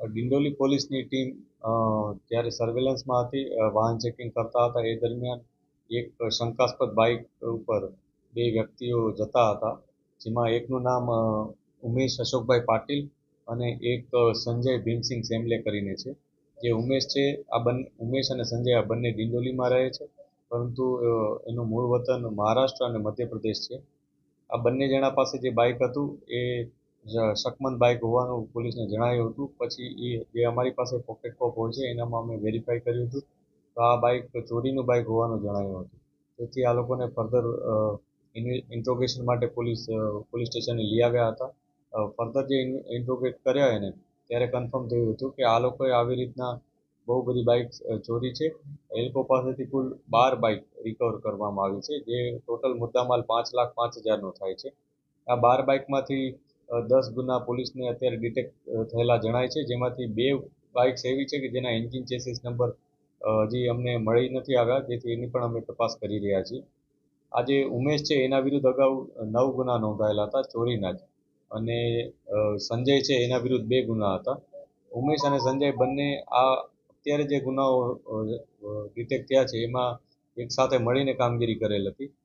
ડિંડોલી પોલીસની ટીમ જ્યારે સર્વેલન્સમાં હતી વાહન ચેકિંગ કરતા હતા, એ દરમિયાન એક શંકાસ્પદ બાઇક ઉપર બે વ્યક્તિઓ જતા હતા, જેમાં એકનું નામ ઉમેશ અશોકભાઈ પાટીલ અને એક સંજય ભીમસિંગ સેમલે કરીને છે. જે ઉમેશ છે, આ બંને, ઉમેશ અને સંજય આ બંને ડિંડોલીમાં રહે છે, પરંતુ એનું મૂળ વતન મહારાષ્ટ્ર અને મધ્યપ્રદેશ છે. આ બંને જણા પાસે જે બાઇક હતું, એ શકમંદ બાઇક હોવાનું પોલીસને જણાયું હતું. પછી એ જે અમારી પાસે પોકેટ કોપ હોય છે, એનામાં અમે વેરીફાઈ કર્યું હતું. તો આ બાઇક ચોરીનું બાઇક હોવાનું જણાયું હતું. તેથી આ લોકોને ફર્ધર ઇન્ટ્રોગેશન માટે પોલીસ પોલીસ સ્ટેશને લઈ આવ્યા હતા. ફર્ધર જે ઇન્ટ્રોગેટ કર્યા એને, ત્યારે કન્ફર્મ થયું હતું કે આ લોકોએ આવી રીતના બહુ બધી બાઇક ચોરી છે. એ લોકો પાસેથી કુલ બાર બાઇક રિકવર કરવામાં આવી છે, જે ટોટલ મુદ્દામાલ પાંચ લાખ પાંચ હજારનો થાય છે. આ બાર બાઇકમાંથી દસ ગુના પોલીસને અત્યારે ડિટેક્ટ થયેલા જણાય છે. જેમાંથી બે બાઇક્સ એવી છે કે જેના એન્જિન ચેસીસ નંબર હજી અમને મળી નથી આવ્યા. જેથી એની પણ અમે તપાસ કરી રહ્યા છીએ. આ જે ઉમેશ છે, એના વિરુદ્ધ અગાઉ નવ ગુના નોંધાયેલા હતા, ચોરીના જ. અને સંજય છે, એના વિરુદ્ધ બે ગુના હતા. ઉમેશ અને સંજય બંને આ અત્યારે જે ગુનાઓ ડિટેક્ટ થયા છે, એમાં એક સાથે મળીને કામગીરી કરેલ હતી.